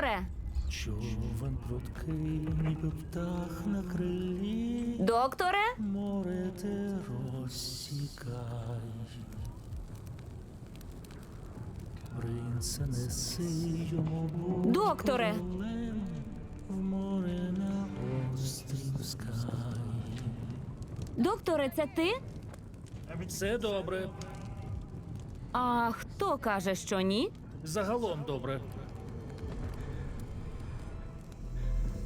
Докторе! Човен пруткий, ніби птах на крилі, Докторе! море те розсікай. Принце неси йому Докторе! в море на острів скай. Докторе, це ти? Все добре, А хто каже, що ні? загалом добре.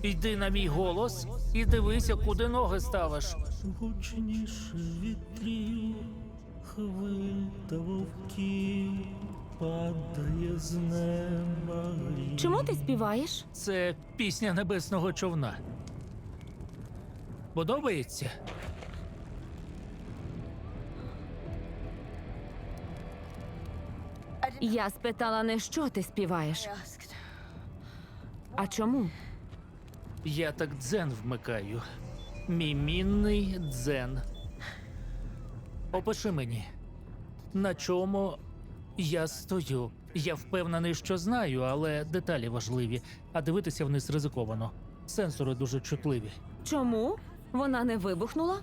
Йди на мій голос і дивися, куди ноги ставиш. Гучніше вітрів, хвиль та вовків, падає з неба. грім. Чому ти співаєш? Це пісня небесного човна. Подобається? Я спитала не що ти співаєш, а чому? Я так дзен вмикаю. Мій мінний дзен. Опиши мені, на чому я стою. Я впевнений, що знаю, але деталі важливі, а дивитися вниз ризиковано. Сенсори дуже чутливі. Чому? Вона не вибухнула?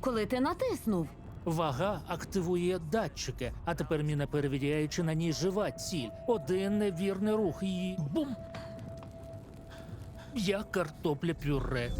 Коли ти натиснув? Вага активує датчики, а тепер міна перевіряє, чи на ній жива ціль. Один невірний рух і бум! Я картопля пюре.